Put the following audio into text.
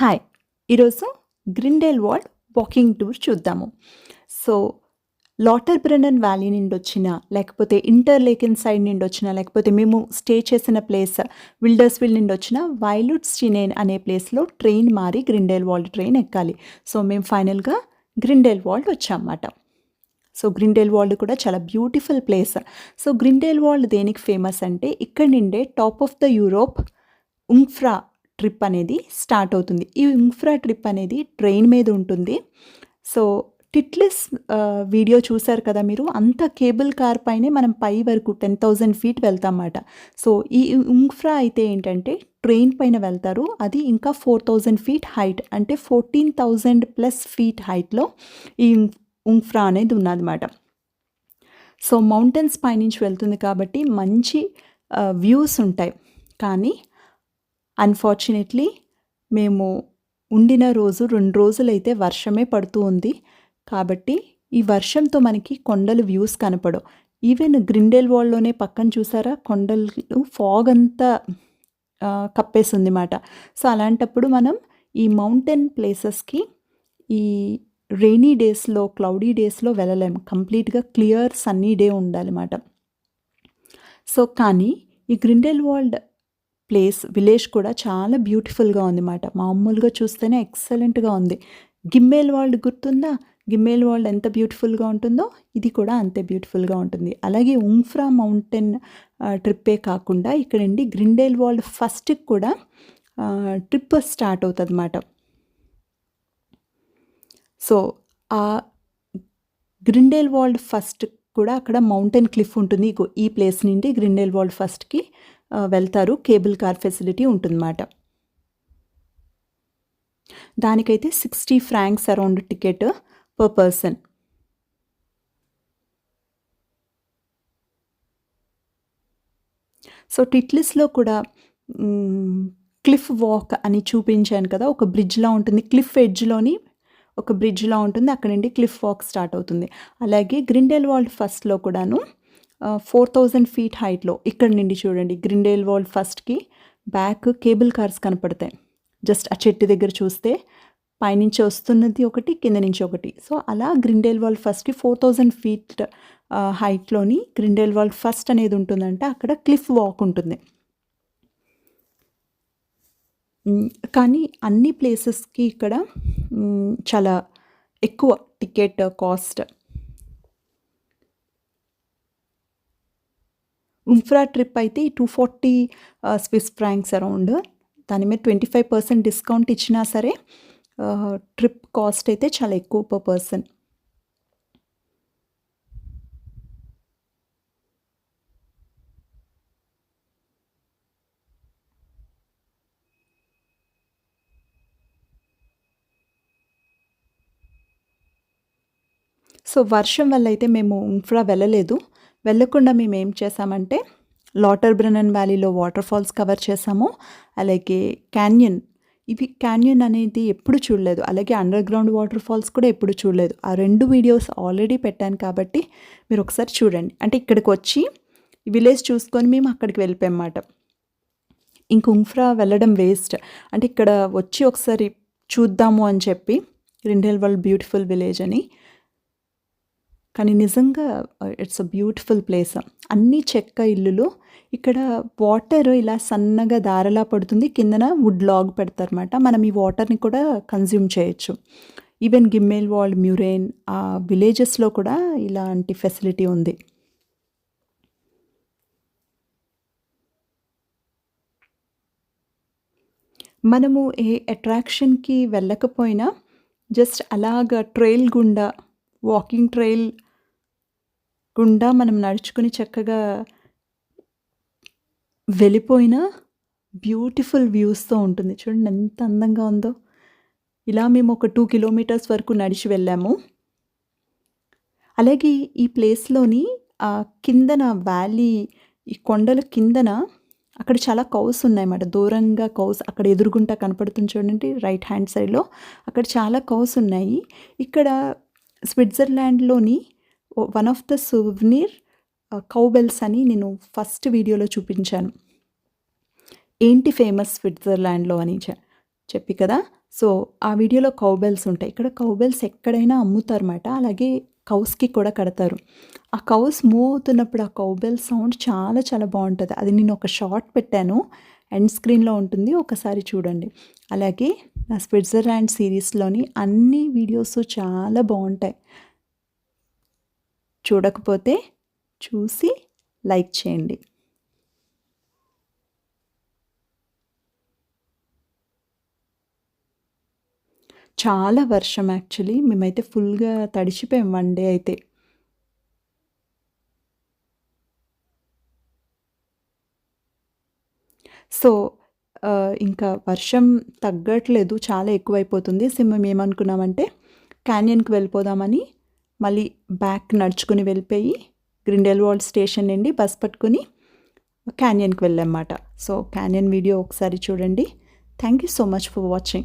Hi ఈరోజు Grindelwald walking tour చూద్దాము. So Lauterbrunnen valley నుండి వచ్చిన లేకపోతే ఇంటర్ లేకిన్ సైడ్ నుండి వచ్చిన లేకపోతే మేము స్టే చేసిన ప్లేస్ విల్డర్స్విల్ నుండి వచ్చిన వైలుట్ స్టినేన్ అనే ప్లేస్లో ట్రైన్ మారి గ్రిండేల్ వాల్డ్ ట్రైన్ ఎక్కాలి. సో మేము ఫైనల్గా గ్రిండేల్ వాల్డ్ వచ్చామన్నమాట. సో గ్రిండేల్ వాల్డ్ కూడా చాలా beautiful place. So Grindelwald దేనికి ఫేమస్ అంటే ఇక్కడ నుండే top of the Europe Jungfrau trip అనేది స్టార్ట్ అవుతుంది. ఈ ఉంఫ్రా ట్రిప్ అనేది ట్రైన్ మీద ఉంటుంది. సో టిట్లిస్ వీడియో చూశారు కదా మీరు? అంత కేబుల్ కార్ పైనే మనం పై వరకు టెన్ థౌజండ్ ఫీట్ వెళ్తామన్నమాట. సో ఈ ఉంఫ్రా అయితే ఏంటంటే ట్రైన్ పైన వెళ్తారు. అది ఇంకా ఫోర్ థౌజండ్ ఫీట్ హైట్ అంటే ఫోర్టీన్ థౌజండ్ ప్లస్ ఫీట్ హైట్లో ఈ ఉంఫ్రా అనేది ఉన్నదన్నమాట. సో మౌంటైన్స్ పైనుంచి వెళ్తుంది కాబట్టి మంచి వ్యూస్ ఉంటాయి. కానీ అన్ఫార్చునేట్లీ మేము ఉండిన రోజు రెండు రోజులైతే వర్షమే పడుతూ ఉంది. కాబట్టి ఈ వర్షంతో మనకి కొండలు వ్యూస్ కనపడవు. ఈవెన్ గ్రిండెల్ వాల్లోనే పక్కన చూసారా? కొండలు ఫాగ్ అంతా కప్పేసింది మాట సో అలాంటప్పుడు మనం ఈ మౌంటైన్ ప్లేసెస్కి ఈ రెయినీ డేస్లో క్లౌడీ డేస్లో వెళ్ళలేము కంప్లీట్గా క్లియర్ సన్నీ డే ఉండాలన్నమాట. సో కానీ ఈ గ్రిండెల్ వరల్డ్ ప్లేస్ విలేజ్ కూడా చాలా బ్యూటిఫుల్గా ఉంది మాట మామూలుగా చూస్తేనే ఎక్సలెంట్గా ఉంది. గిమ్మేల్ వరల్డ్ గుర్తుందా? గిమ్మేల్ వరల్డ్ ఎంత బ్యూటిఫుల్గా ఉంటుందో ఇది కూడా అంతే బ్యూటిఫుల్గా ఉంటుంది. అలాగే ఉంఫ్రా మౌంటైన్ ట్రిప్పే కాకుండా ఇక్కడ నుండి గ్రిండేల్ వరల్డ్ ఫస్ట్కి కూడా ట్రిప్ స్టార్ట్ అవుతుంది అన్నమాట సో ఆ గ్రిండేల్ వరల్డ్ ఫస్ట్ కూడా అక్కడ మౌంటైన్ క్లిఫ్ ఉంటుంది. ఈ ప్లేస్ నుండి గ్రిండేల్ వాల్డ్ ఫస్ట్కి వెళ్తారు. కేబుల్ కార్ ఫెసిలిటీ ఉంటుందన్నమాట. దానికైతే sixty francs around ticket per person. So టిట్లిస్లో కూడా క్లిఫ్ వాక్ అని చూపించాను కదా ఒక బ్రిడ్జ్లా ఉంటుంది. క్లిఫ్ ఎడ్జ్లోని ఒక బ్రిడ్జ్లా ఉంటుంది. అక్కడ నుండి క్లిఫ్ వాక్ స్టార్ట్ అవుతుంది. అలాగే గ్రిండెల్ వాల్డ్ ఫస్ట్లో కూడాను ఫోర్ థౌజండ్ ఫీట్ హైట్లో ఇక్కడ నుండి చూడండి గ్రిండేల్ వాల్డ్ ఫస్ట్కి బ్యాక్ కేబుల్ కార్స్ కనపడతాయి. జస్ట్ ఆ చెట్టు దగ్గర చూస్తే పైనుంచి వస్తున్నది ఒకటి కింద నుంచి ఒకటి. సో అలా గ్రిండెల్ వాల్ ఫస్ట్కి ఫోర్ థౌజండ్ ఫీట్ హైట్లోని గ్రిండేల్ వాల్ ఫస్ట్ అనేది ఉంటుందంటే అక్కడ క్లిఫ్ వాక్ ఉంటుంది. కానీ అన్ని ప్లేసెస్కి ఇక్కడ చాలా ఎక్కువ టికెట్ కాస్ట్ ఉంఫ్రా ట్రిప్ అయితే two forty Swiss francs around దాని మీద ట్వంటీ ఫైవ్ పర్సెంట్ డిస్కౌంట్ ఇచ్చినా సరే ట్రిప్ కాస్ట్ అయితే చాలా ఎక్కువ పర్ పర్సన్. సో వర్షం వల్ల అయితే మేము ఉంఫ్రా వెళ్ళలేదు. వెళ్ళకుండా మేము ఏం చేసామంటే లాటర్ బ్రెనన్ వ్యాలీలో వాటర్ ఫాల్స్ కవర్ చేసాము అలాగే క్యాన్యన్. ఇవి క్యాన్యన్ అనేది ఎప్పుడు చూడలేదు. అలాగే అండర్ గ్రౌండ్ వాటర్ ఫాల్స్ కూడా ఎప్పుడు చూడలేదు. ఆ రెండు వీడియోస్ ఆల్రెడీ పెట్టాను కాబట్టి మీరు ఒకసారి చూడండి. అంటే ఇక్కడికి వచ్చి విలేజ్ చూసుకొని మేము అక్కడికి వెళ్ళిపోయామాట ఇంక ఉంఫ్రా వెళ్ళడం వేస్ట్. అంటే ఇక్కడ వచ్చి ఒకసారి చూద్దాము అని చెప్పి రిండెల్ వరల్డ్ బ్యూటిఫుల్ విలేజ్ అని కానీ నిజంగా ఇట్స్ అ బ్యూటిఫుల్ ప్లేస్ అన్ని చెక్క ఇల్లులు ఇక్కడ వాటర్ ఇలా సన్నగా దారలా పడుతుంది. కిందన వుడ్ లాగ్ పెడతారనమాట మనం ఈ వాటర్ని కూడా కన్జ్యూమ్ చేయొచ్చు. ఈవెన్ గిమ్మేల్ వాల్ మ్యూరేన్ ఆ విలేజెస్లో కూడా ఇలాంటి ఫెసిలిటీ ఉంది. మనము ఏ అట్రాక్షన్కి వెళ్ళకపోయినా జస్ట్ అలాగ ట్రైల్ గుండా వాకింగ్ ట్రైల్ గుండా మనం నడుచుకుని చక్కగా వెళ్ళిపోయిన బ్యూటిఫుల్ వ్యూస్తో ఉంటుంది. చూడండి ఎంత అందంగా ఉందో. ఇలా మేము ఒక టూ కిలోమీటర్స్ వరకు నడిచి వెళ్ళాము. అలాగే ఈ ప్లేస్లోని ఆ కిందన వ్యాలీ ఈ కొండల కిందన అక్కడ చాలా కౌస్ ఉన్నాయన్నమాట. దూరంగా కౌస్ అక్కడ ఎదురుగుంటా కనపడుతుంది చూడండి రైట్ హ్యాండ్ సైడ్లో. అక్కడ చాలా కౌస్ ఉన్నాయి. ఇక్కడ స్విట్జర్లాండ్లోని one of the souvenir cowbells అని నేను ఫస్ట్ వీడియోలో చూపించాను ఏంటి ఫేమస్ స్విట్జర్లాండ్లో అని చెప్పి కదా సో, ఆ వీడియోలో కౌబెల్స్ ఉంటాయి. ఇక్కడ కౌబెల్స్ ఎక్కడైనా అమ్ముతారన్నమాట. అలాగే కౌస్‌కి కూడా కడతారు. ఆ కౌస్ మూవ్ అవుతున్నప్పుడు ఆ కౌబెల్ సౌండ్ చాలా చాలా బాగుంటుంది అది నేను ఒక షార్ట్ పెట్టాను. ఎండ్ స్క్రీన్‌లో ఉంటుంది. ఒకసారి చూడండి. అలాగే నా స్విట్జర్లాండ్ సిరీస్లోని అన్ని వీడియోస్ చాలా బాగుంటాయి చూడకపోతే చూసి లైక్ చేయండి. చాలా వర్షం యాక్చువల్లీ. మేమైతే ఫుల్‌గా తడిచిపోయాం వన్ డే అయితే. సో, ఇంకా వర్షం తగ్గట్లేదు. చాలా ఎక్కువైపోతుంది. సో, మేమేమనుకున్నామంటే క్యానియన్‌కి వెళ్ళిపోదామని మళ్ళీ బ్యాక్ నడుచుకుని వెళ్ళిపోయి గ్రిండెల్వాల్డ్ స్టేషన్ నుండి బస్ పట్టుకొని క్యానియన్‌కి వెళ్ళామన్నమాట. సో, క్యానియన్ వీడియో ఒకసారి చూడండి. Thank you so much for watching.